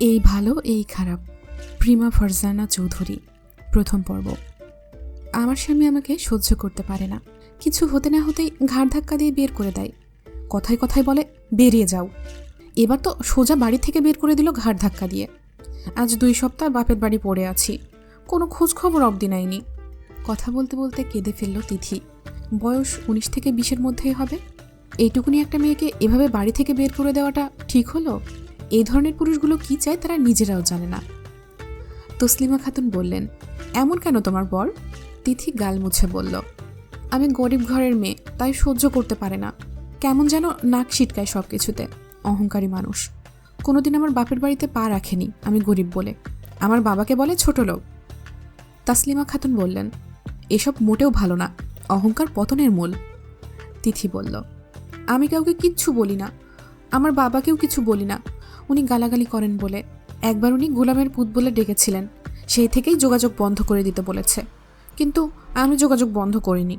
এই ভালো, এই খারাপ। প্রিমা ফারজানা চৌধুরী, প্রথম পর্ব। আমার স্বামী আমাকে সহ্য করতে পারে না। কিছু হতে না হতেই ঘাড় ধাক্কা দিয়ে বের করে দেয়। কথায় কথায় বলে, বেরিয়ে যাও। এবার তো সোজা বাড়ি থেকে বের করে দিল ঘাড় ধাক্কা দিয়ে। আজ দুই সপ্তাহ বাপের বাড়ি পড়ে আছি। কোনো খোঁজখবর অবধি নেয়নি। কথা বলতে বলতে কেঁদে ফেলল তিথি। বয়স উনিশ থেকে বিশের মধ্যেই হবে। এইটুকুনি একটা মেয়েকে এভাবে বাড়ি থেকে বের করে দেওয়াটা ঠিক হলো? এই ধরনের পুরুষগুলো কি চায় তারা নিজেরাও জানে না। তসলিমা খাতুন বললেন, এমন কেন তোমার বর? তিথি গাল মুছে বলল, আমি গরিব ঘরের মেয়ে, তাই সহ্য করতে পারে না। কেমন যেন নাক ছিটকায় সব কিছুতে অহংকারী মানুষ। কোনোদিন আমার বাপের বাড়িতে পা রাখেনি, আমি গরিব বলে। আমার বাবাকে বলে ছোট লোক। তাসলিমা খাতুন বললেন, এসব মোটেও ভালো না, অহংকার পতনের মূল। তিথি বলল, আমি কাউকে কিচ্ছু বলি না, আমার বাবাকেও কিছু বলি না উনি গালাগালি করেন বলে। একবার উনি গোলামের পুত বলে ডেকেছিলেন। সেই থেকেই যোগাযোগ বন্ধ করে দিতে বলেছে। কিন্তু আমি যোগাযোগ বন্ধ করিনি।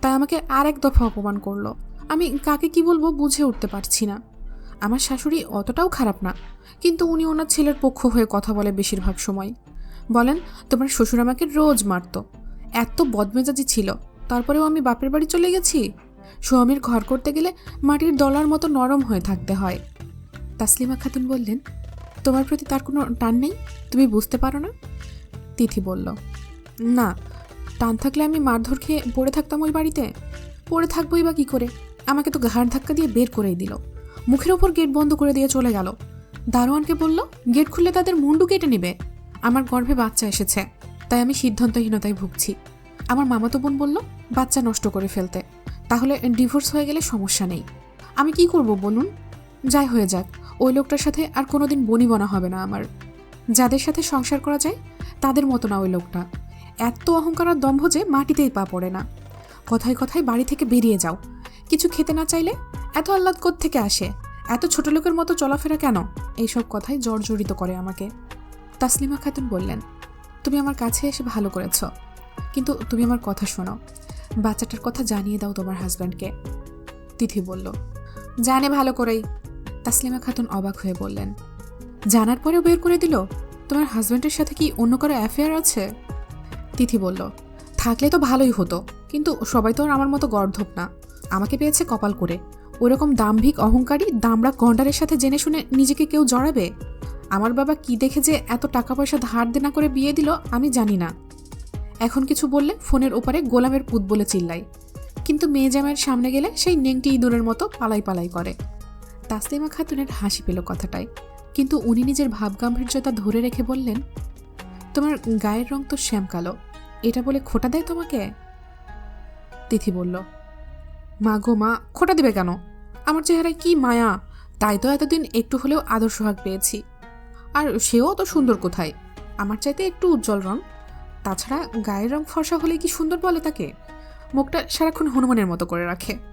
তাই আমাকে আর এক দফা অপমান করল। আমি কাকে কি বলব বুঝে উঠতে পারছি না। আমার শাশুড়ি অতটাও খারাপ না। কিন্তু উনি ওনার ছেলের পক্ষ হয়ে কথা বলে বেশিরভাগ সময়। বলেন, তোমার শ্বশুর আমাকে রোজ মারতো। এত বদমেজাজি ছিল। তারপরেও আমি বাপের বাড়ি চলে গেছি? স্বামীর ঘর করতে গেলে মাটির দলার মতো নরম হয়ে থাকতে হয়। তাসলিমা খাতুন বললেন, তোমার প্রতি তার কোনো টান নেই? তুমি বুঝতে পারো না? তিথি বলল, না, টান থাকলে আমি মারধর খেয়ে পড়ে থাকতাম ওই বাড়িতে। পড়ে থাকবোই বা কী করে? আমাকে তো ঘাড় ধাক্কা দিয়ে বের করেই দিল। মুখের ওপর গেট বন্ধ করে দিয়ে চলে গেল। দারোয়ানকে বলল, গেট খুললে তাদের মুন্ডু কেটে নেবে। আমার গর্ভে বাচ্চা এসেছে, তাই আমি সিদ্ধান্তহীনতায় ভুগছি। আমার মামাতো বোন বলল, বাচ্চা নষ্ট করে ফেলতে। তাহলে ডিভোর্স হয়ে গেলে সমস্যা নেই। আমি কি করব বলুন? যাই হয়ে যাক, ওই লোকটার সাথে আর কোনোদিন বনি বনা হবে না আমার। যাদের সাথে সংসার করা যায়, তাদের মতো না ওই লোকটা। এত অহংকার আর দম্ভ যে মাটিতেই পা পড়ে না। কথায় কথায় বাড়ি থেকে বেরিয়ে যাও। কিছু খেতে না চাইলে এত আহ্লাদ থেকে আসে? এত ছোট লোকের মতো চলাফেরা কেন? এইসব কথাই জর্জরিত করে আমাকে। তাসলিমা খাতুন বললেন, তুমি আমার কাছে এসে ভালো করেছ। কিন্তু তুমি আমার কথা শোনো। বাচ্চাটার কথা জানিয়ে দাও তোমার হাজব্যান্ডকে তিথি বলল, জানে ভালো করেই। তাসলিমা খাতুন অবাক হয়ে বললেন, জানার পরেও বের করে দিল? তোমার হাজব্যান্ডের সাথে কি অন্য কারও অ্যাফেয়ার আছে? তিথি বলল, থাকলে তো ভালোই হতো, কিন্তু সবাই তো আর আমার মতো গর্ধব না। আমাকে পেয়েছে কপাল করে। ওরকম দাম্ভিক অহংকারী দামড়া গন্ডারের সাথে জেনে শুনে নিজেকে কেউ জড়াবে? আমার বাবা কি দেখে যে এত টাকা পয়সা ধার দেনা করে বিয়ে দিল, আমি জানি না। এখন কিছু বললে ফোনের ওপারে গোলামের পুত বলে চিল্লাই কিন্তু মেয়ে জামাইয়ের সামনে গেলে সেই নেংটি ইঁদুরের মতো পালাই পালাই করে। তাসলিমা খাতুনের হাসি পেল কথাটায়। কিন্তু উনি নিজের ভাবগাম্ভীর্যতা ধরে রেখে বললেন, তোমার গায়ের রং তো শ্যাম কালো। এটা বলে খোটা দেয় তোমাকে? তিথি বলল, মা গো মা, খোটা দেবে কেন? আমার চেহারায় কি মায়া? তাই তো এতদিন একটু হলেও আদর্শ হাক পেয়েছি। আর সেও তো সুন্দর কোথায়? আমার চাইতে একটু উজ্জ্বল রং। তাছাড়া গায়ের রং ফর্সা হলে কি সুন্দর বলে তাকে? মুখটা সারাক্ষণ হনুমানের মতো করে রাখে।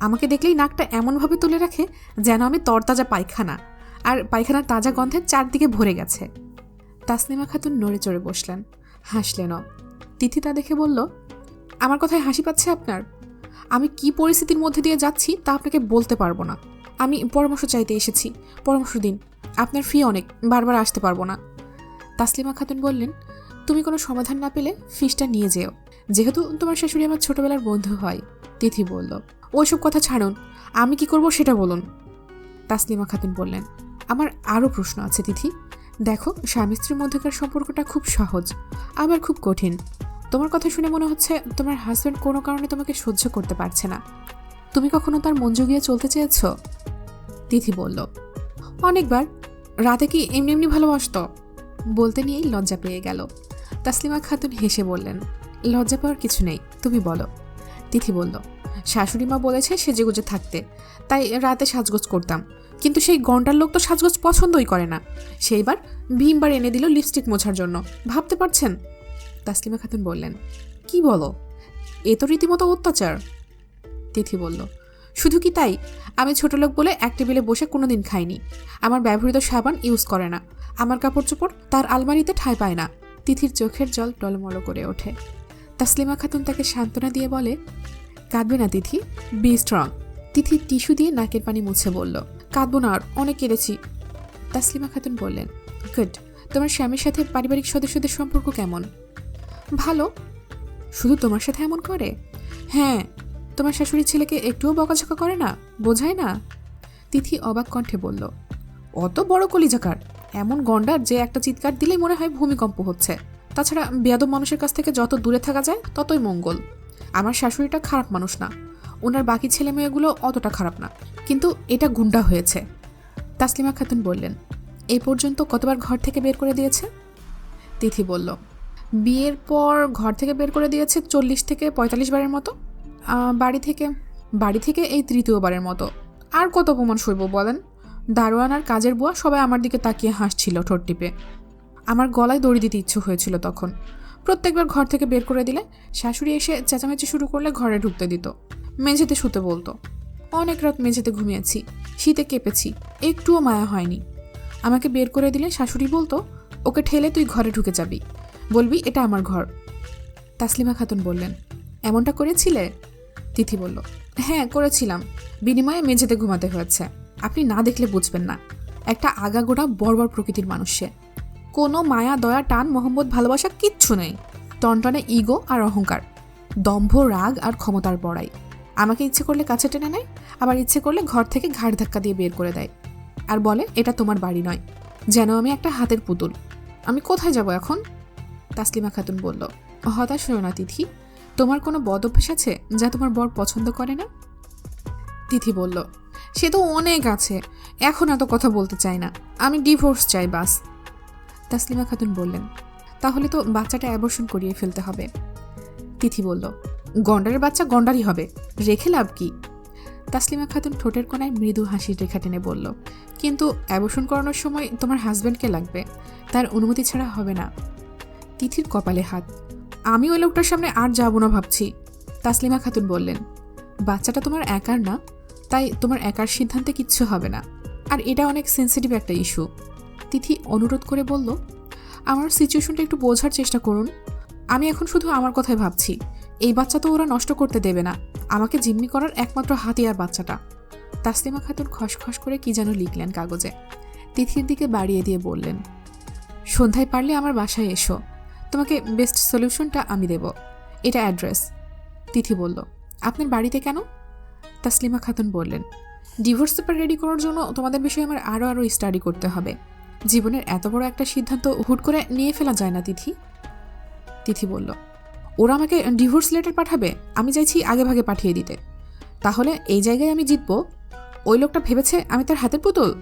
আমাকে দেখলেই নাকটা এমনভাবে তুলে রাখে যেন আমি তরতাজা পায়খানা। আর পায়খানার তাজা গন্ধে চারদিকে ভরে গেছে। তাসলিমা খাতুন নড়ে চড়ে বসলেন। হাসলেনও তিথি তা দেখে বলল, আমার কথায় হাসি পাচ্ছে আপনার? আমি কি পরিস্থিতির মধ্যে দিয়ে যাচ্ছি তা আপনাকে বলতে পারব না। আমি পরামর্শ চাইতে এসেছি। পরামর্শ দিন। আপনার ফি অনেক, বারবার আসতে পারব না। তাসলিমা খাতুন বললেন, তুমি কোনো সমাধান না পেলে ফিসটা নিয়ে যেও। যেহেতু তোমার শাশুড়ি আমার ছোটবেলার বন্ধু হয়। তিথি বলল, ওইসব কথা ছাড়ুন, আমি কি করব সেটা বলুন। তাসলিমা খাতুন বললেন, আমার আরও প্রশ্ন আছে তিথি। দেখো, স্বামী স্ত্রীর মধ্যেকার সম্পর্কটা খুব সহজ, আবার খুব কঠিন। তোমার কথা শুনে মনে হচ্ছে তোমার হাজব্যান্ড কোনো কারণে তোমাকে সহ্য করতে পারছে না। তুমি কখনো তার মন জুগিয়ে চলতে চেয়েছ? তিথি বলল, অনেকবার। রাতে কি এমনি এমনি ভালোবাসত? বলতে নিয়েই লজ্জা পেয়ে গেল। তাসলিমা খাতুন হেসে বললেন, লজ্জা পাওয়ার কিছু নেই, তুমি বলো। তিথি বলল শাশুড়ি মা বলেছে সেজেগুজে থাকতে। তাই রাতে সাজগোজ করতাম। কিন্তু সেই গন্ডার লোক তো সাজগোজ পছন্দই করে না। সেইবার ভীমবার এনে দিল লিপস্টিক মোছার জন্য। ভাবতে পারছেন? তাসলিমা খাতুন বললেন, কি বলো? এ তো রীতিমতো অত্যাচার। তিথি বলল, শুধু কি তাই? আমি ছোট লোক বলে এক টেবিলে বসে কোনো দিন খাইনি। আমার ব্যবহৃত সাবান ইউজ করে না। আমার কাপড় চোপড় তার আলমারিতে ঠাঁই পায় না। তিথির চোখের জল টলমলো করে ওঠে। তাসলিমা খাতুন তাকে সান্ত্বনা দিয়ে বলে কাঁদবে না, Tithi. Be strong Tithi tissue দিয়ে নাকের পানি মুছে বলল, কাঁদবো না আর, অনেক কেঁদেছি। তাসলিমা খাতুন বললেন গুড তোমার স্বামীর সাথে পারিবারিক সদস্যদের সম্পর্ক কেমন? ভালো। শুধু তোমার সাথে এমন করে? হ্যাঁ। তোমার শাশুড়ির ছেলেকে একটুও বকাঝকা করে না, বোঝায় না? তিথি অবাক কণ্ঠে বলল, অত বড় কলিজাকার। এমন গন্ডার যে একটা চিৎকার দিলেই মনে হয় ভূমিকম্প হচ্ছে। তাছাড়া বেয়াদব মানুষের কাছ থেকে যত দূরে থাকা যায়, ততই মঙ্গল। আমার শাশুড়িটা খারাপ মানুষ না। ওনার বাকি ছেলে মেয়েগুলো অতটা খারাপ না। কিন্তু এটা গুন্ডা হয়েছে। তাসলিমা খাতুন বললেন এই পর্যন্ত কতবার ঘর থেকে বের করে দিয়েছে? তিথি বলল, বিয়ের পর ঘর থেকে বের করে দিয়েছে চল্লিশ থেকে পঁয়তাল্লিশ বারের মতো। বাড়ি থেকে বাড়ি থেকে এই তৃতীয়বারের মতো। আর কত অপমান সইব বলেন? দারোয়ান আর কাজের বুয়া সবাই আমার দিকে তাকিয়ে হাসছিল ঠোঁট টিপে। আমার গলায় দড়ি দিতে ইচ্ছে হয়েছিল তখন। প্রত্যেকবার ঘর থেকে বের করে দিলে শাশুড়ি এসে চেঁচামেচি শুরু করলে ঘরে ঢুকতে দিত। মেঝেতে শুতে বলতো, অনেক রাত মেঝেতে ঘুমিয়েছি, শীতে কেঁপেছি, একটুও মায়া হয়নি। আমাকে বের করে দিলে শাশুড়ি বলতো, ওকে ঠেলে তুই ঘরে ঢুকে যাবি, বলবি এটা আমার ঘর। তাসলিমা খাতুন বললেন, এমনটা করেছিলে? তিথি বলল হ্যাঁ করেছিলাম, বিনিময়ে মেঝেতে ঘুমাতে হয়েছে। আপনি না দেখলে বুঝবেন না। একটা আগাগোড়া বর্বর প্রকৃতির মানুষ সে। কোনো মায়া, দয়া, টান, মোহাম্মদ, ভালোবাসা কিচ্ছু নেই। টনটনে ইগো আর অহংকার, দম্ভ, রাগ আর ক্ষমতার বড়াই। আমাকে ইচ্ছে করলে কাছে টেনে নেয়, আবার ইচ্ছে করলে ঘর থেকে ঘাড় ধাক্কা দিয়ে বের করে দেয়। আর বলে, এটা তোমার বাড়ি নয়, যেন আমি একটা হাতের পুতুল। আমি কোথায় যাব এখন? তাসলিমা খাতুন বলল, হতাশ হয়েও না, তিথি। তোমার কোনো বদ অভ্যেস আছে, যা তোমার বর পছন্দ করে না? তিথি বলল, সে তো অনেক আছে, এখন এত কথা বলতে চাই না। আমি ডিভোর্স চাই, বাস। তাসলিমা খাতুন বললেন, তাহলে তো বাচ্চাটা অ্যাবর্শন করিয়ে ফেলতে হবে। তিথি বলল, গন্ডারের বাচ্চা গন্ডারই হবে, রেখে লাভ কি? তাসলিমা খাতুন ঠোঁটের কোনায় মৃদু হাসির রেখা টেনে বলল, কিন্তু অ্যাবর্শন করানোর সময় তোমার হাজব্যান্ডকে লাগবে? তার অনুমতি ছাড়া হবে না। তিথির কপালে হাত, আমি ওই লোকটার সামনে আর যাব না ভাবছি। তাসলিমা খাতুন বললেন, বাচ্চাটা তোমার একার না, তাই তোমার একার সিদ্ধান্তে কিচ্ছু হবে না। আর এটা অনেক সেন্সিটিভ একটা ইস্যু তিথি অনুরোধ করে বলল, আমার সিচুয়েশনটা একটু বোঝার চেষ্টা করুন। আমি এখন শুধু আমার কথাই ভাবছি। এই বাচ্চা তো ওরা নষ্ট করতে দেবে না। আমাকে জিম্মি করার একমাত্র হাতিয়ার বাচ্চাটা। তাসলিমা খাতুন খসখস করে কি যেন লিখলেন কাগজে। তিথির দিকে বাড়িয়ে দিয়ে বললেন, সন্ধ্যায় পারলে আমার বাসায় এসো। তোমাকে বেস্ট সলিউশনটা আমি দেব। এটা অ্যাড্রেস তিথি বলল, আপনার বাড়িতে কেন? তাসলিমা খাতুন বললেন ডিভোর্স পেপার রেডি করার জন্য তোমাদের বিষয়ে আমার আরও আরও স্টাডি করতে হবে। জীবনের এত বড় একটা সিদ্ধান্ত হুট করে নিয়ে ফেলা যায় না, তিথি। তিথি বলল, ওরা আমাকে ডিভোর্স লেটার পাঠাবে, আমি চাইছি আগে ভাগে পাঠিয়ে দিতে। তাহলে এই জায়গায় আমি জিতবো। ওই লোকটা ভেবেছে আমি তার হাতের পুতুল?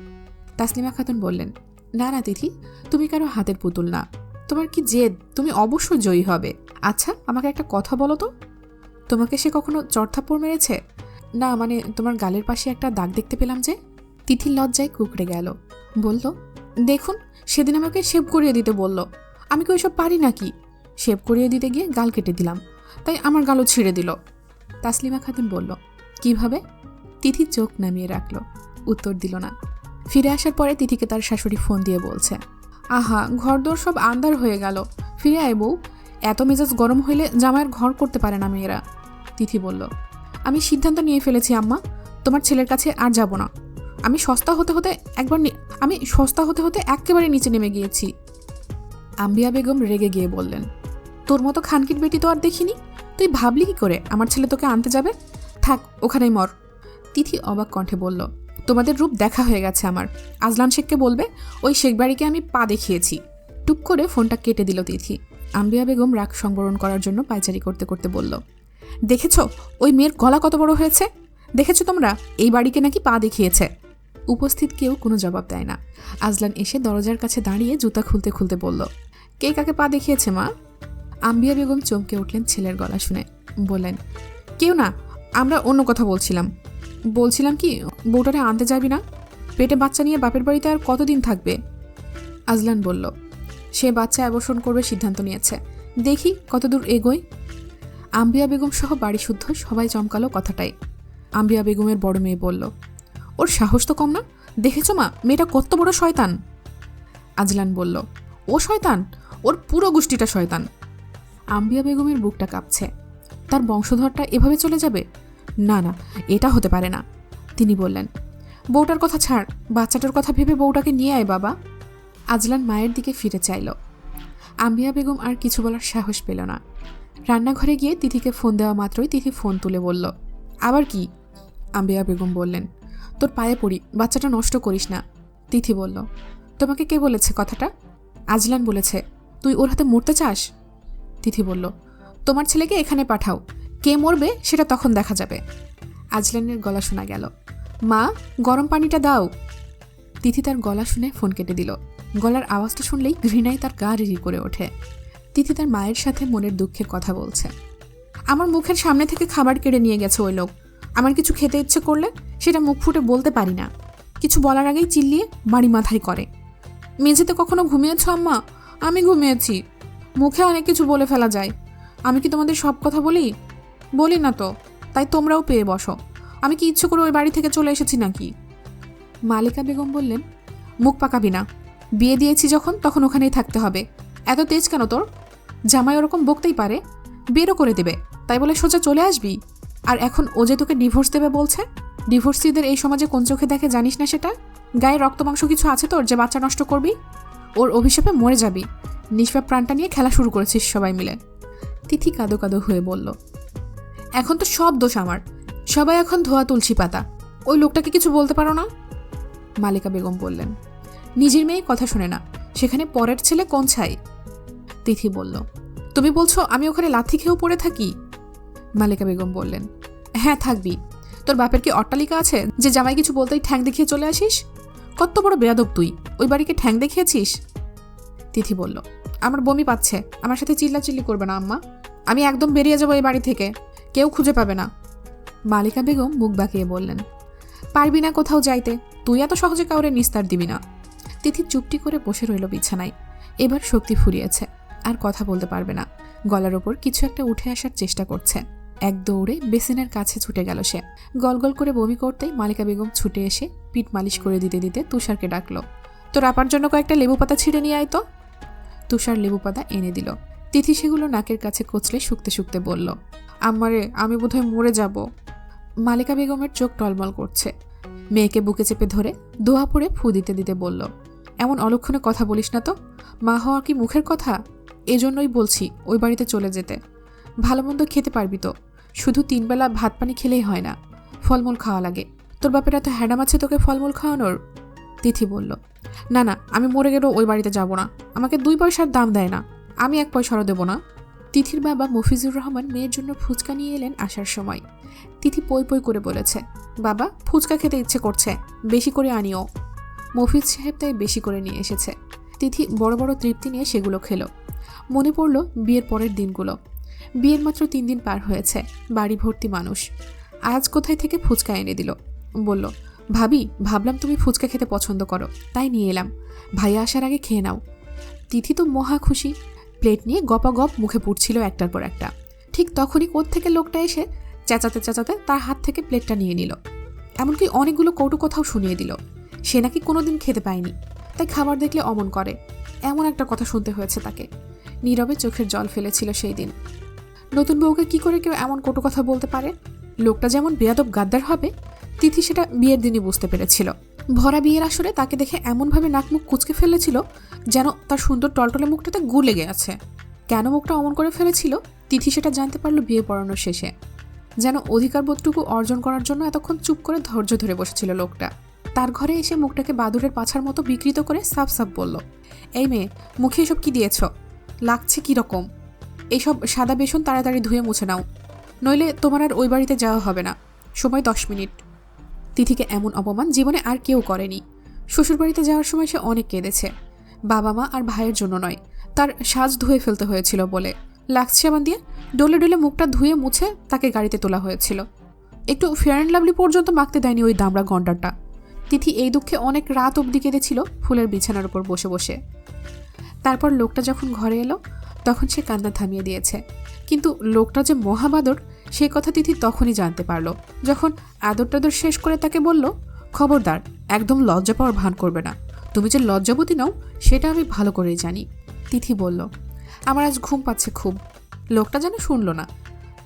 তাসলিমা খাতুন বললেন, না না, তিথি, তুমি কারও হাতের পুতুল না। তোমার কি জেদ? তুমি অবশ্যই জয়ী হবে। আচ্ছা আমাকে একটা কথা বলো তো। তোমাকে সে কখনো চড়থাপ্পড় মেরেছে? না মানে তোমার গালের পাশে একটা দাগ দেখতে পেলাম যে? তিথির লজ্জায় কুকড়ে গেল। বলল দেখুন, সেদিন আমাকে শেভ করিয়ে দিতে বলল। আমি কি ওইসব পারি নাকি? শেভ করিয়ে দিতে গিয়ে গাল কেটে দিলাম। তাই আমার গালও ছিঁড়ে দিল। তাসলিমা খাতুন বলল, কীভাবে? তিথি চোখ নামিয়ে রাখল। উত্তর দিল না। ফিরে আসার পরে তিথিকে তার শাশুড়ি ফোন দিয়ে বলছে, আহা, ঘরদোর সব আন্দার হয়ে গেল। ফিরে আয় বউ। এত মেজাজ গরম হইলে জামাইয়ের ঘর করতে পারে না মেয়েরা। তিথি বলল, আমি সিদ্ধান্ত নিয়ে ফেলেছি, আম্মা। তোমার ছেলের কাছে আর যাব না। আমি সস্তা হতে হতে একবার আমি সস্তা হতে হতে একেবারে নিচে নেমে গিয়েছি। আম্বিয়া বেগম রেগে গিয়ে বললেন, তোর মতো খানকির বেটি তো আর দেখিনি। তুই ভাবলি কি করে? আমার ছেলে তোকে আনতে যাবে? থাক, ওখানেই মর। তিথি অবাক কণ্ঠে বলল, তোমাদের রূপ দেখা হয়ে গেছে আমার। আজলান শেখকে বলবে, ওই শেখ বাড়িকে আমি পা দেখিয়েছি। টুক করে ফোনটা কেটে দিল তিথি। আম্বিয়া বেগম রাগ সংবরণ করার জন্য পায়চারি করতে করতে বলল, দেখেছ? ওই মেয়ের গলা কত বড় হয়েছে? দেখেছ তোমরা? এই বাড়িকে নাকি পা দেখিয়েছে। উপস্থিত কেউ কোনো জবাব দেয় না। আজলান এসে দরজার কাছে দাঁড়িয়ে জুতা খুলতে খুলতে বলল, কে কাকে পা দেখিয়েছে, মা? আম্বিয়া বেগম চমকে উঠলেন ছেলের গলা শুনে। বললেন, কেউ না, আমরা অন্য কথা বলছিলাম। বলছিলাম কি, বউটারে আনতে যাবি না? পেটে বাচ্চা নিয়ে বাপের বাড়িতে আর কতদিন থাকবে? আজলান বলল, সে বাচ্চা অ্যাবর্ষণ করবে সিদ্ধান্ত নিয়েছে। দেখি কতদূর এগোয়। আম্বিয়া বেগম সহ বাড়ি শুদ্ধ সবাই চমকালো কথাটাই। আম্বিয়া বেগমের বড় মেয়ে বলল ওর সাহস তো কম না। দেখেছ মা, মেয়েটা কত বড় শয়তান। আজলান বলল, ও শয়তান? ওর পুরো গোষ্ঠীটা শয়তান। আম্বিয়া বেগমের বুকটা কাঁপছে। তার বংশধরটা এভাবে চলে যাবে? না না, এটা হতে পারে না। তিনি বললেন, বউটার কথা ছাড়, বাচ্চাটার কথা ভেবে বউটাকে নিয়ে আয় বাবা। আজলান মায়ের দিকে ফিরে চাইল। আম্বিয়া বেগম আর কিছু বলার সাহস পেল না। রান্নাঘরে গিয়ে তিথিকে ফোন দেওয়া মাত্রই তিথি ফোন তুলে বলল, আবার কি? আম্বিয়া বেগম বললেন তোর পায়ে পড়ি, বাচ্চাটা নষ্ট করিস না। তিথি বলল, তোমাকে কে বলেছে কথাটা? আজলান বলেছে, তুই ওর হাতে মরতে চাস? তিথি বলল, তোমার ছেলেকে এখানে পাঠাও, কে মরবে সেটা তখন দেখা যাবে। আজলানের গলা শোনা গেল, মা, গরম পানিটা দাও। তিথি তার গলা শুনে ফোন কেটে দিল, গলার আওয়াজটা শুনলেই ঘৃণায় তার গা রিরি করে ওঠে। তিথি তার মায়ের সাথে মনের দুঃখের কথা বলছে, আমার মুখের সামনে থেকে খাবার কেড়ে নিয়ে গেছে ওই লোক আমার কিছু খেতে ইচ্ছে করলে সেটা মুখ ফুটে বলতে পারি না। কিছু বলার আগেই চিল্লিয়ে বাড়ি মাথায় করে। মেঝেতে কখনো ঘুমিয়েছ, আম্মা? আমি ঘুমিয়েছি। মুখে অনেক কিছু বলে ফেলা যায়। আমি কি তোমাদের সব কথা বলি? বলি না তো, তাই তোমরাও পেয়ে বসো। আমি কি ইচ্ছে করে ওই বাড়ি থেকে চলে এসেছি নাকি? মালিকা বেগম বললেন, মুখ পাকাবি না। বিয়ে দিয়েছি যখন, তখন ওখানেই থাকতে হবে। এত তেজ কেন তোর? জামাই ওরকম বকতেই পারে। বেরও করে দেবে। তাই বলে সোজা চলে আসবি? আর এখন ও যে তোকে ডিভোর্স দেবে বলছে? ডিভোর্সিদের এই সমাজে কোন চোখে দেখে জানিস না সেটা? গায়ে রক্ত মাংস কিছু আছে তোর যে বাচ্চা নষ্ট করবি? ওর অভিশাপে মরে যাবি। নিষ্পাপ প্রাণটা নিয়ে খেলা শুরু করেছিস সবাই মিলে। তিথি কাদো কাদো হয়ে বলল, এখন তো সব দোষ আমার। সবাই এখন ধোয়া তুলসী পাতা। ওই লোকটাকে কিছু বলতে পারো না? মালিকা বেগম বললেন, নিজের মেয়ে কথা শোনে না। সেখানে পরের ছেলে কোন ছাই? তিথি বলল, তুমি বলছো আমি ওখানে লাথি খেয়েও পড়ে থাকি? মালিকা বেগম বললেন হ্যাঁ থাকবি। তোর বাপের কি অট্টালিকা আছে যে জামাই কিছু বলতেই ঠ্যাং দেখিয়ে চলে আসিস? কত বড় বেয়াদব তুই। ওই বাড়িকে ঠ্যাং দেখিয়েছিস? তিথি বলল, আমার বমি পাচ্ছে। আমার সাথে চিল্লাচিল্লি করবে না, আম্মা। আমি একদম বেরিয়ে যাব এই বাড়ি থেকে। কেউ খুঁজে পাবে না। মালিকা বেগম মুখ বাঁকিয়ে বললেন, পারবি না কোথাও যাইতে। তুই এত সহজে কাউরে নিস্তার দিবি না। তিথি চুপটি করে বসে রইল বিছানায়। এবার শক্তি ফুরিয়েছে, আর কথা বলতে পারবে না। গলার ওপর কিছু একটা উঠে আসার চেষ্টা করছে। এক দৌড়ে বেসিনের কাছে ছুটে গেল সে। গলগল করে বমি করতেই মালিকা বেগম ছুটে এসে পিঠ মালিশ করে দিতে দিতে তুষারকে ডাকলো, তোর আপার জন্য কয়েকটা লেবু পাতা ছিঁড়ে নিয়ে আয় তো। তুষার লেবু পাতা এনে দিল। তিথি সেগুলো নাকের কাছে কচলে শুকতে শুকতে বলল, আমারে, আমি বোধহয় মরে যাব। মালিকা বেগমের চোখ টলমল করছে। মেয়েকে বুকে চেপে ধরে দোয়া পড়ে ফু দিতে দিতে বলল, এমন অলক্ষণে কথা বলিস না তো? মা হওয়া কি মুখের কথা? এজন্যই বলছি, ওই বাড়িতে চলে যেতে। ভালো মন্দ খেতে পারবি তো। শুধু তিনবেলা ভাত পানি খেলেই হয় না। ফলমূল খাওয়া লাগে। তোর বাপের এত হ্যাডাম আছে তোকে ফলমূল খাওয়ানোর? তিথি বলল, না না, আমি মরে গেলেও ওই বাড়িতে যাব না। আমাকে দুই পয়সার দাম দেয় না। আমি এক পয়সারও দেবো না। তিথির বাবা মফিজুর রহমান মেয়ের জন্য ফুচকা নিয়ে এলেন আসার সময়। তিথি পই পই করে বলেছে, বাবা, ফুচকা খেতে ইচ্ছে করছে। বেশি করে আনিও। মফিজ সাহেব তাই বেশি করে নিয়ে এসেছে। তিথি বড় বড় তৃপ্তি নিয়ে সেগুলো খেলো। মনে পড়ল বিয়ের পরের দিনগুলো। বিয়ের মাত্র তিন দিন পার হয়েছে, বাড়ি ভর্তি মানুষ। আজ কোথায় থেকে ফুচকা এনে দিল? বলল, ভাবি, ভাবলাম তুমি ফুচকা খেতে পছন্দ করো, তাই নিয়ে এলাম। ভাইয়া আসার আগে খেয়ে নাও। তিথি তো মহা খুশি। প্লেট নিয়ে গপাগপ মুখে পুড়ছিল একটার পর একটা। ঠিক তখনই থেকে লোকটা এসে চেঁচাতে চেঁচাতে তার হাত থেকে প্লেটটা নিয়ে নিল। এমনকি অনেকগুলো কৌটো কথাও শুনিয়ে দিল। সে নাকি কোনোদিন খেতে পায়নি। তাই খাবার দেখলে অমন করে। এমন একটা কথা শুনতে হয়েছে তাকে। নীরবে চোখের জল ফেলেছিল সেই দিন। নতুন বউকে কি করে কেউ এমন কটু কথা বলতে পারে? লোকটা যেমন বেয়াদব গাদ্দার হবে, তিথি সেটা বিয়ের দিনই বুঝতে পেরেছিল। ভরা বিয়ের আসরে তাকে দেখে এমনভাবে নাক মুখ কুচকে ফেলেছিল যেন তার সুন্দর টলটলে মুখটাতে গু লেগে আছে। কেন মুখটা অমন করে ফেলেছিল? তিথি সেটা জানতে পারল বিয়ে পড়ানোর শেষে। যেন অধিকারবোধটুকু অর্জন করার জন্য এতক্ষণ চুপ করে ধৈর্য ধরে বসেছিল লোকটা। তার ঘরে এসে মুখটাকে বাদুরের পাছার মতো বিকৃত করে সাফ সাফ বলল, এই মেয়ে, মুখে এসব কি দিয়েছ? লাগছে কি রকম? এইসব সাদা বেসন তাড়াতাড়ি ধুয়ে মুছে নাও। নইলে তোমার আর ওই বাড়িতে যাওয়া হবে না। সময় দশ মিনিট। তিথিকে এমন অপমান জীবনে আর কেউ করেনি। শ্বশুরবাড়িতে যাওয়ার সময় সে অনেক কেঁদেছে। বাবা মা আর ভাইয়ের জন্য নয়, তার সাজ ধুয়ে ফেলতে হয়েছিল বলে। লাগছে সাবান দিয়ে ডলে ডলে মুখটা ধুয়ে মুছে তাকে গাড়িতে তোলা হয়েছিল। একটু ফেয়ার অ্যান্ড লাভলি পর্যন্ত মাখতে দেয়নি ওই দামড়া গন্ডারটা। তিথি এই দুঃখে অনেক রাত অবধি কেঁদেছিল ফুলের বিছানার উপর বসে বসে। তারপর লোকটা যখন ঘরে এলো তখন সে কান্না থামিয়ে দিয়েছে। কিন্তু লোকটা যে মহাবাদর, সেই কথা তিথি তখনই জানতে পারল। যখন আদর টাদর শেষ করে তাকে বলল, খবরদার, একদম লজ্জা পাওয়ার ভান করবে না। তুমি যে লজ্জাবতী নও, সেটা আমি ভালো করেই জানি। তিথি বলল, আমার আজ ঘুম পাচ্ছে খুব। লোকটা যেন শুনল না।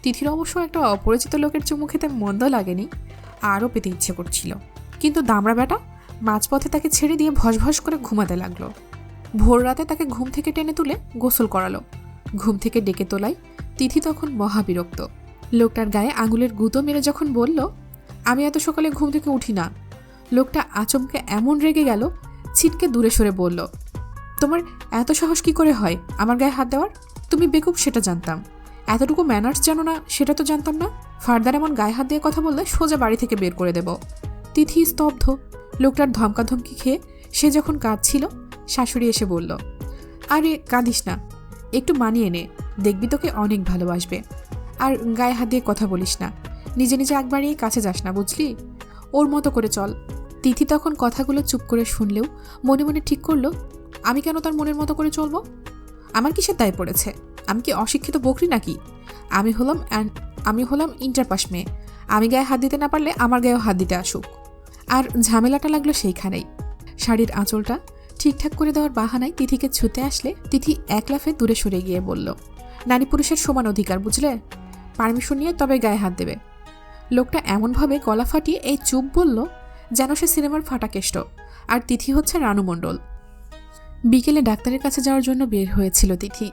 তিথির অবশ্য একটা অপরিচিত লোকের চুমু খেতে মন্দ লাগেনি, আরও পেতে ইচ্ছে করছিল। কিন্তু দামড়া বেটা মাঝপথে তাকে ছেড়ে দিয়ে ভসভস করে ঘুমাতে লাগল। ভোর রাতে তাকে ঘুম থেকে টেনে তুলে গোসল করালো। ঘুম থেকে ডেকে তোলায় তিথি তখন মহাবিরক্ত। লোকটার গায়ে আঙুলের গুঁতো মেরে যখন বলল, আমি এত সকালে ঘুম থেকে উঠি না। লোকটা আচমকে এমন রেগে গেল, ছিটকে দূরে সরে বলল, তোমার এত সাহস কি করে হয় আমার গায়ে হাত দেওয়ার? তুমি বেকুব সেটা জানতাম। এতটুকু ম্যানার্স জানো না, সেটা তো জানতাম না। ফার্দার এমন গায়ে হাত দিয়ে কথা বললে সোজা বাড়ি থেকে বের করে দেব। তিথি স্তব্ধ। লোকটার ধমকাধমকি খেয়ে সে যখন কাঁদছিল শাশুড়ি এসে বলল, আরে, কাঁদিস না। একটু মানিয়ে নে। দেখবি তোকে অনেক ভালোবাসবে। আর গায়ে হাত দিয়ে কথা বলিস না। নিজে নিজে একবারই কাছে যাস না, বুঝলি? ওর মতো করে চল। তিথি তখন কথাগুলো চুপ করে শুনলেও মনে মনে ঠিক করল, আমি কেন তার মনের মতো করে চলবো? আমার কিসের দায় পড়েছে? আমি কি অশিক্ষিত বকরি নাকি? আমি হলাম আমি হলাম ইন্টার পাস মেয়ে। আমি গায়ে হাত দিতে না পারলে আমার গায়েও হাত দিতে আসুক। আর ঝামেলাটা লাগল সেইখানেই। শাড়ির আঁচলটা ঠিকঠাক করে দেওয়ার বাহানায় তিথিকে ছুতে আসলে তিথি এক লাফে দূরে সরে গিয়ে বলল, নারী পুরুষের সমান অধিকার, বুঝলে? পারমিশন নিয়ে তবে গায়ে হাত দেবে। লোকটা এমনভাবে গলা ফাটিয়ে এই চুপ বলল যেন সে সিনেমার ফাটা কেষ্ট আর তিথি হচ্ছে রানু মণ্ডল। বিকেলে ডাক্তারের কাছে যাওয়ার জন্য বের হয়েছিল তিথি।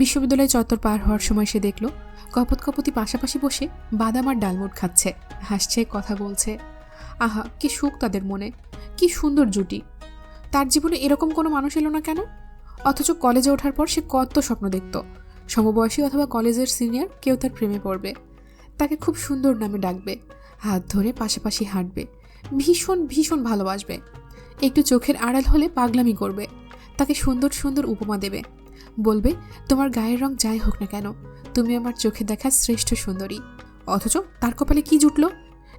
বিশ্ববিদ্যালয় চত্বর পার হওয়ার সময় সে দেখল কপত কপতি পাশাপাশি বসে বাদাম আর ডালমুট খাচ্ছে। হাসছে, কথা বলছে। আহা, কি সুখ তাদের মনে, কি সুন্দর জুটি। তার জীবনে এরকম কোনো মানুষ এলো না কেন? অথচ কলেজে ওঠার পর সে কত স্বপ্ন দেখত। সমবয়সী অথবা কলেজের সিনিয়র কেউ তার প্রেমে পড়বে। তাকে খুব সুন্দর নামে ডাকবে। হাত ধরে পাশাপাশি হাঁটবে। ভীষণ ভীষণ ভালোবাসবে। একটু চোখের আড়াল হলে পাগলামি করবে। তাকে সুন্দর সুন্দর উপমা দেবে। বলবে, তোমার গায়ের রং যাই হোক না কেন, তুমি আমার চোখে দেখা শ্রেষ্ঠ সুন্দরী। অথচ তার কপালে কি জুটলো?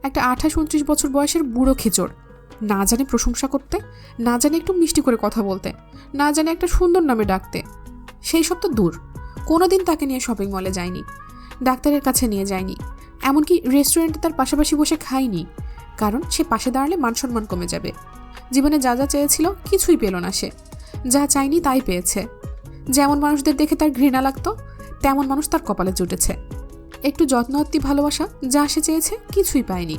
একটা আঠাশ, উনত্রিশ বছর বয়সের বুড়ো খেচড় না জানে প্রশংসা করতে, না জানে একটু মিষ্টি করে কথা বলতে, না জানে একটা সুন্দর নামে ডাকতে। সেই সব তো দূর। কোনোদিন তাকে নিয়ে শপিং মলে যায়নি ডাক্তারের কাছে নিয়ে যায়নি এমনকি রেস্টুরেন্টে তার পাশাপাশি বসে খায়নি কারণ সে পাশে দাঁড়ালে মান সম্মান কমে যাবে। জীবনে যা যা চেয়েছিল কিছুই পেল না সে। যা চাইনি তাই পেয়েছে। যেমন মানুষদের দেখে তার ঘৃণা লাগতো, তেমন মানুষ তার কপালে জুটেছে। একটু যত্নহত্তি ভালোবাসা যা সে চেয়েছে কিছুই পায়নি।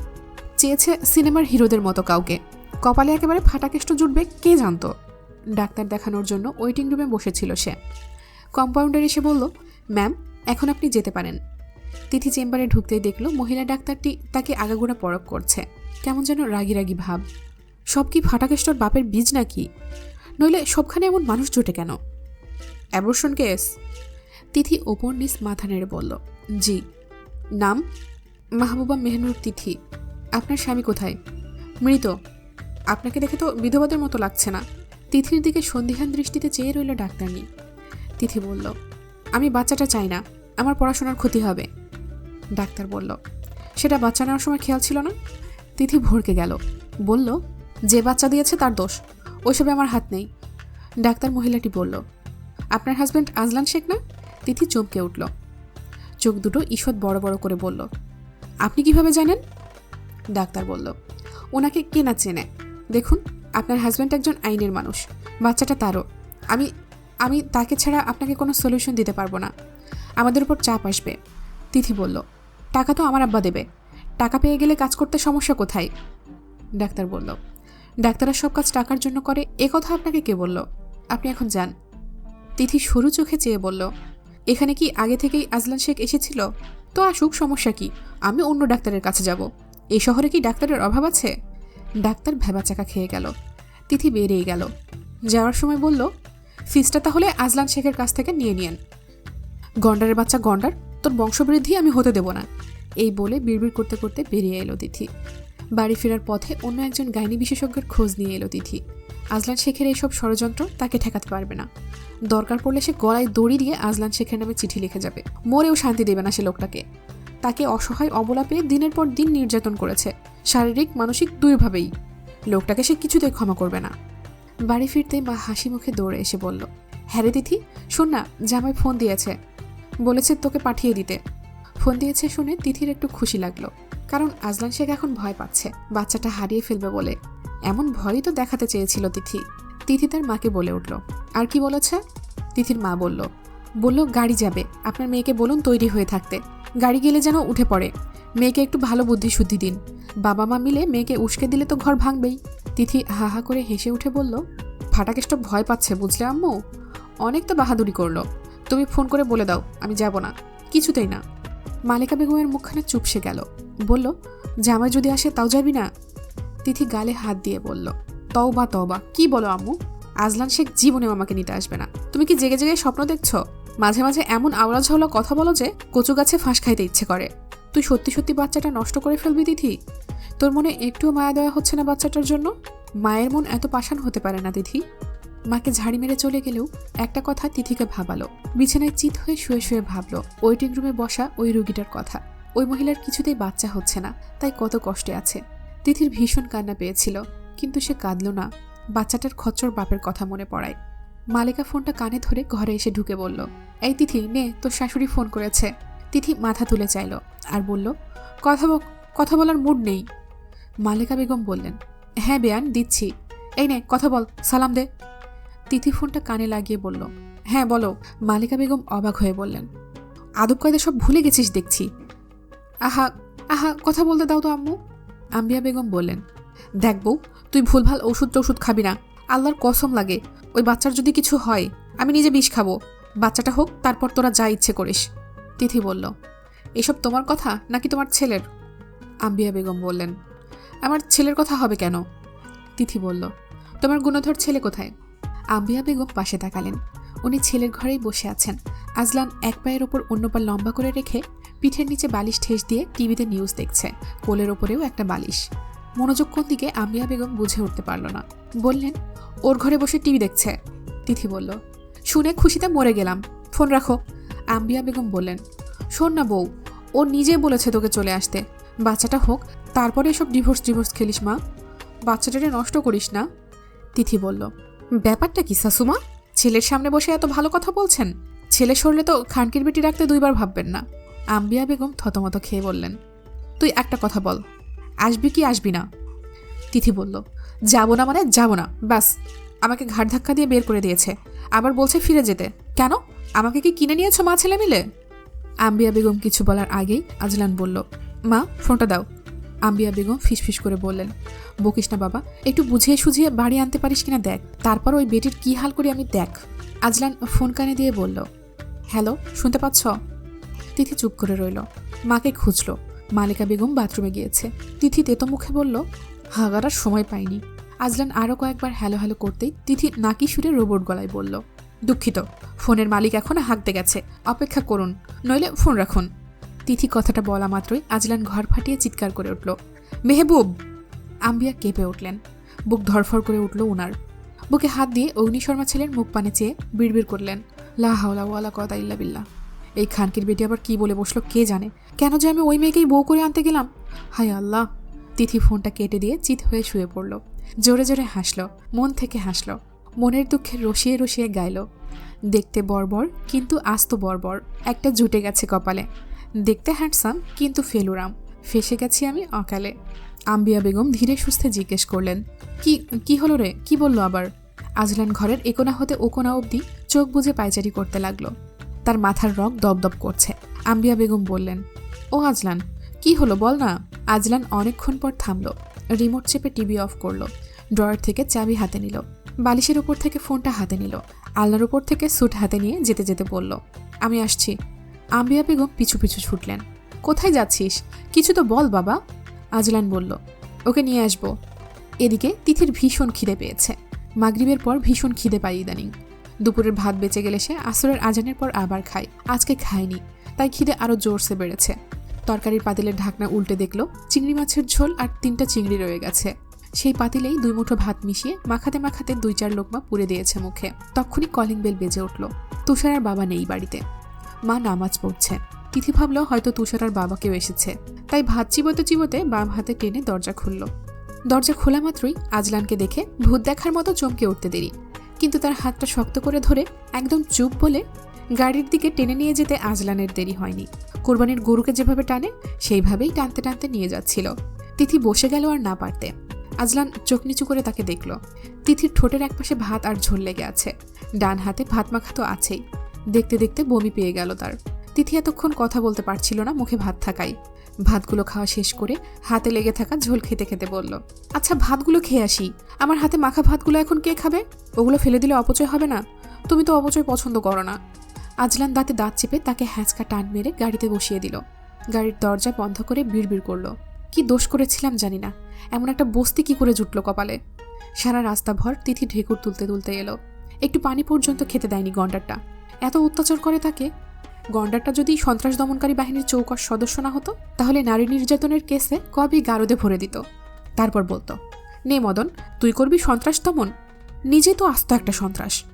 চেয়েছে সিনেমার হিরোদের মতো কাউকে। কপালে একেবারে ফাটাকেষ্ট জুটবে, কে জানতো? ডাক্তার দেখানোর জন্য ওয়েটিং রুমে বসেছিল সে। কম্পাউন্ডার এসে বলল, ম্যাম, এখন আপনি যেতে পারেন। তিথি চেম্বারে ঢুকতেই দেখল মহিলা ডাক্তারটি তাকে আগাগোড়া পরক করছে। কেমন যেন রাগি রাগি ভাব। সব কি ফাটাকেষ্টর বাপের বীজ নাকি? নইলে সবখানে এমন মানুষ জোটে কেন? Abortion case. তিথি ওপর নিচ মাথা নেড়ে বলল, জি। নাম? মাহবুবা মেহনুর তিথি। আপনার স্বামী কোথায়? মৃত। আপনাকে দেখে তো বিধবাদের মতো লাগছে না। তিথির দিকে সন্দিহান দৃষ্টিতে চেয়ে রইল ডাক্তারনি। তিথি বলল, আমি বাচ্চাটা চাই না। আমার পড়াশোনার ক্ষতি হবে। ডাক্তার বলল, সেটা বাচ্চা নেওয়ার সময় খেয়াল ছিল না? তিথি ভরকে গেল, বলল, যে বাচ্চা দিয়েছে তার দোষ। ওইসবে আমার হাত নেই। ডাক্তার মহিলাটি বলল, আপনার হাজব্যান্ড আজলান শেখ না? তিথি চমকে উঠল। চোখ দুটো ঈষৎ বড় বড় করে বলল, আপনি কীভাবে জানেন? ডাক্তার বলল, ওনাকে কে না চেনে? দেখুন, আপনার হাজব্যান্ড একজন আইনের মানুষ, বাচ্চাটা তারও। আমি আমি তাকে ছাড়া আপনাকে কোনো সলিউশন দিতে পারব না। আমাদের উপর চাপ আসবে। তিথি বলল, টাকা তো আমার আব্বা দেবে। টাকা পেয়ে গেলে কাজ করতে সমস্যা কোথায়? ডাক্তার বলল, ডাক্তাররা সব কাজ টাকার জন্য করে, এ কথা আপনাকে কে বলল? আপনি এখন যান। তিথি সরু চোখে চেয়ে বলল, এখানে কি আগে থেকেই আজলান শেখ এসেছিল? তো আসুক, সমস্যা কি? আমি অন্য ডাক্তারের কাছে যাব। এই শহরে কি ডাক্তারের অভাব আছে? ডাক্তার ভেবাচাকা খেয়ে গেল। তিথি বেরিয়ে গেল। যাওয়ার সময় বলল ফিসটা তাহলে আজলান শেখের কাছ থেকে নিয়ে নিয়েন। গন্ডারের বাচ্চা গন্ডার, তোর বংশবৃদ্ধি আমি হতে দেব না। এই বলে বিড়বিড় করতে করতে বেরিয়ে এলো তিথি। বাড়ি ফেরার পথে অন্য একজন গাইনি বিশেষজ্ঞের খোঁজ নিয়ে এলো তিথি। আজলান শেখের এইসব ষড়যন্ত্র তাকে ঠেকাতে পারবে না। দরকার পড়লে সে গলায় দড়ি দিয়ে আজলান শেখের নামে চিঠি লিখে যাবে। মরেও শান্তি দেবে না সে লোকটাকে। তাকে অসহায় অবলা পেয়ে দিনের পর দিন নির্যাতন করেছে। শারীরিক, মানসিক দুইভাবেই লোকটাকে সে কিছুতেই ক্ষমা করবে না। বাড়ি ফিরতে মা হাসি মুখে দৌড়ে এসে বলল হ্যাঁ রে তিথি, শোন না, জামাই ফোন দিয়েছে। বলেছে তোকে পাঠিয়ে দিতে। ফোন দিয়েছে শুনে তিথির একটু খুশি লাগল, কারণ আজলান শেখ এখন ভয় পাচ্ছে। বাচ্চাটা হারিয়ে ফেলবে বলে। এমন ভয়ই তো দেখাতে চেয়েছিল তিথি। তিথি তার মাকে বলে উঠল, আর কি বলেছে? তিথির মা বলল বলল গাড়ি যাবে। আপনার মেয়েকে বলুন তৈরি হয়ে থাকতে। গাড়ি গেলে যেন উঠে পড়ে। মেয়েকে একটু ভালো বুদ্ধি শুদ্ধি দিন। বাবা মা মিলে মেয়েকে উস্কে দিলে তো ঘর ভাঙবেই। তিথি হা হা করে হেসে উঠে বলল ফাটাকেষ্ট ভয় পাচ্ছে, বুঝলে আম্মু? অনেক তো বাহাদুরি করল। তুমি ফোন করে বলে দাও, আমি যাব না। কিছুতেই না। মালিকা বেগমের মুখখানে চুপসে গেল। বলল, জামাই যদি আসে, তাও যাবি না? তিথি গালে হাত দিয়ে বলল, তওবা তওবা, কি বলো আম্মু? আজলান শেখ জীবনেও আমাকে নিতে আসবে না। তুমি কি জেগে জেগে স্বপ্ন দেখছ? মাঝে মাঝে এমন আওড়া ঝাওলা কথা বলো যে কচু গাছে ফাঁস খাইতে ইচ্ছে করে। তুই সত্যি সত্যি বাচ্চাটা নষ্ট করে ফেলবি তিথি তোর মনে একটুও মায়া দেওয়া হচ্ছে না বাচ্চাটার জন্য? মায়ের মন এত পাষাণ হতে পারে না তিথি মাকে ঝাড়ি মেরে চলে গেলেও একটা কথা তিথিকে ভাবালো। বিছানায় চিত হয়ে শুয়ে শুয়ে ভাবলো, ওয়েটিং রুমে বসা ওই রুগীটার কথা। ওই মহিলার কিছুতেই বাচ্চা হচ্ছে না, তাই কত কষ্টে আছে। তিথির ভীষণ কান্না পেয়েছিল, কিন্তু সে কাঁদল না। বাচ্চাটার খচ্চর বাপের কথা মনে পড়ায়। মালিকা ফোনটা কানে ধরে ঘরে এসে ঢুকে বলল, এই তিথি, নে, তোর শাশুড়ি ফোন করেছে। তিথি মাথা তুলে চাইল আর বলল, কথা কথা বলার মুড নেই। মালিকা বেগম বললেন হ্যাঁ বেয়ান, দিচ্ছি। এই নে, কথা বল, সালাম দে। তিথি ফোনটা কানে লাগিয়ে বলল হ্যাঁ বলো। মালিকা বেগম অবাক হয়ে বললেন, আদব কায়দা সব ভুলে গেছিস দেখছি। আহা আহা, কথা বলতে দাও তো আম্মু। আম্বিয়া বেগম বললেন, দেখ বউ, তুই ভুলভাল ওষুধ টষুধ খাবি না। আল্লাহর কসম লাগে, ওই বাচ্চার যদি কিছু হয়, আমি নিজে বিষ খাব। বাচ্চাটা হোক, তারপর তোরা যা ইচ্ছে করিস। তিথি বলল, এসব তোমার কথা নাকি তোমার ছেলের? আম্বিয়া বেগম বললেন, আমার ছেলের কথা হবে কেন? তিথি বলল, তোমার গুণধর ছেলে কোথায়? আম্বিয়া বেগম পাশে তাকালেন। উনি ছেলের ঘরেই বসে আছেন। আজলান এক পায়ের ওপর অন্য পা লম্বা করে রেখে পিঠের নিচে বালিশ ঠেস দিয়ে টিভিতে নিউজ দেখছে। কোলের ওপরেও একটা বালিশ। মনোযোগ কোন দিকে আম্বিয়া বেগম বুঝে উঠতে পারল না। বললেন ওর ঘরে বসে টিভি দেখছে। তিথি বলল, শুনে খুশিতে মরে গেলাম। ফোন রাখো। আম্বিয়া বেগম বললেন, শোন না বউ, ও নিজে বলেছে তোকে চলে আসতে। বাচ্চাটা হোক, তারপরে এসব ডিভোর্স ডিভোর্স খেলিস মা। বাচ্চাটারে নষ্ট করিস না। তিথি বলল, ব্যাপারটা কি শাশুমা ছেলের সামনে বসে এত ভালো কথা বলছেন? ছেলে সরলে তো খানকির বেটি রাখতে দুইবার ভাববেন না। আম্বিয়া বেগম থতমত খেয়ে বললেন, তুই একটা কথা বল, আসবি কি আসবি না? তিথি বলল যাব না মানে যাব না। ব্যাস, আমাকে ঘাট ধাক্কা দিয়ে বের করে দিয়েছে। আবার বলছে ফিরে যেতে। কেন? আমাকে কি কিনে নিয়েছো মা ছেলে মিলে? আম্বিয়া বেগম কিছু বলার আগেই আজলান বলল, মা, ফোনটা দাও। আম্বিয়া বেগম ফিসফিস করে বললেন, বকিস না বাবা, একটু বুঝিয়ে সুঝিয়ে বাড়ি আনতে পারিস কিনা দেখ, তারপর ওই বেটির কি হাল করি আমি দেখ। আজলান ফোন কানে দিয়ে বলল, হ্যালো, শুনতে পাচ্ছ? তিথি চুপ করে রইল। মাকে খুঁজল। মালিকা বেগম বাথরুমে গিয়েছে। তিথি তেতো মুখে বলল হাগারার সময় পাইনি। আজলান আরও কয়েকবার হ্যালো হ্যালো করতেই তিথি নাকি সুরে রোবট গলায় বলল, দুঃখিত, ফোনের মালিক এখন হাঁকতে গেছে, অপেক্ষা করুন, নইলে ফোন রাখুন। তিথি কথাটা বলা মাত্রই আজলান ঘর ফাটিয়ে চিৎকার করে উঠল, মেহবুব! আম্বিয়া কেঁপে উঠলেন। বুক ধরফর করে উঠল ওনার বুকে হাত দিয়ে অগ্নি শর্মা ছেলের মুখ পানে চেয়ে বিড়বিড় করলেন, লা হাওলা ওয়ালা কদা ইল্লা বিল্লাহ। এই খানকির বেটি আবার কি বলে বসল কে জানে? কেন যে আমি ওই মেয়েকেই বউ করে আনতে গেলাম? হায় আল্লাহ! তিথি ফোনটা কেটে দিয়ে চিত হয়ে শুয়ে পড়ল। জোরে জোরে হাসলো, মন থেকে হাসলো, মনের দুঃখে রসিয়ে রসিয়ে গাইল। দেখতে বর্বর, কিন্তু আস্ত বর্বর, একটা জুটে গেছে কপালে। দেখতে হ্যান্ডসাম কিন্তু ফেলুরাম, ফেসে গেছি আমি অকালে। আম্বিয়া বেগম ধীরে সুস্থে জিজ্ঞেস করলেন, কি কি হলো রে? কি বলল আবার? আজলান ঘরের একোনা হতে ওকোনা অবধি চোখ বুজে পায়চারি করতে লাগল। তার মাথার রগ দপদপ করছে। আম্বিয়া বেগম বললেন, ও আজলান কি হলো বল না? আজলান অনেকক্ষণ পর থামলো। রিমোট চেপে টিভি অফ করল। ড্রয়ার থেকে চাবি হাতে নিল। বালিশের ওপর থেকে ফোনটা হাতে নিল। আলনার উপর থেকে স্যুট হাতে নিয়ে যেতে যেতে বলল, আমি আসছি। আম্বিয়া বেগম পিছু পিছু ছুটলেন, কোথায় যাচ্ছিস? কিছু তো বল বাবা। আজলান বলল, ওকে নিয়ে আসব। এদিকে তিথির ভীষণ খিদে পেয়েছে। মাগরিবের পর ভীষণ খিদে পাই ইদানিং। দুপুরের ভাত বেঁচে গেলে সে আসরের আজানের পর আবার খায়। আজকে খায়নি, তাই খিদে আরও জোরসে বেড়েছে। তরকারির পাতিলের ঢাকনা উল্টে দেখল চিংড়ি মাছের ঝোল আর তিনটা চিংড়ি রয়ে গেছে। সেই পাতিলেই দুই মুঠো ভাত মিশিয়ে মাখাতে মাখাতে দুই চার লোকমা পুড়ে দিয়েছে মুখে। তখনই কলিং বেল বেজে উঠল। তুষার আর বাবা নেই বাড়িতে। মা নামাজ পড়ছে। তিথি ভাবলো হয়তো তুষার আর বাবাকেও এসেছে। তাই ভাত চিবোতে চিবোতে বাম হাতে টেনে দরজা খুলল। দরজা খোলা মাত্রই আজলানকে দেখে ভূত দেখার মতো চমকে উঠতে দেরি। কিন্তু তার হাতটা শক্ত করে ধরে একদম চুপ বলে গাড়ির দিকে টেনে নিয়ে যেতে আজলানের দেরি হয়নি। কোরবানির গরুকে যেভাবে টানে, সেইভাবেই টানতে টানতে নিয়ে যাচ্ছিল। তিথি বসে গেল আর না পারতে। আজলান চোখ নিচু করে তাকে দেখল। তিথির ঠোঁটের একপাশে ভাত আর ঝোল লেগে আছে। ডান হাতে ভাত মাখা তো আছেই। দেখতে দেখতে বমি পেয়ে গেল তার। তিথি এতক্ষণ কথা বলতে পারছিল না, মুখে ভাত থাকাই ভাতগুলো খাওয়া শেষ করে হাতে লেগে থাকা ঝোল খেতে খেতে বলল আচ্ছা ভাতগুলো খেয়ে আসি। আমার হাতে মাখা ভাতগুলো এখন কে খাবে? ওগুলো ফেলে দিলে অপচয় হবে না। তুমি তো অপচয় পছন্দ করো না। আজলান দাঁতে দাঁত চেপে তাকে হ্যাঁচকা টান মেরে গাড়িতে বসিয়ে দিল। গাড়ির দরজা বন্ধ করে বিড়বিড় করল। কি দোষ করেছিলাম জানি না। এমন একটা বস্তি কি করে জুটলো কপালে? সারা রাস্তা ভর তিথি ঢেকুর তুলতে তুলতে এলো। একটু পানি পর্যন্ত খেতে দেয়নি গন্ডারটা। এত অত্যাচার করে তাকে? গন্ডারটা যদি সন্ত্রাস দমনকারী বাহিনীর চৌকস সদস্য না হতো, তাহলে নারী নির্যাতনের কেসে কবেই গারদে ভরে দিত? তারপর বলতো, নে মদন, তুই করবি সন্ত্রাস দমন? নিজে তো আস্ত একটা সন্ত্রাস।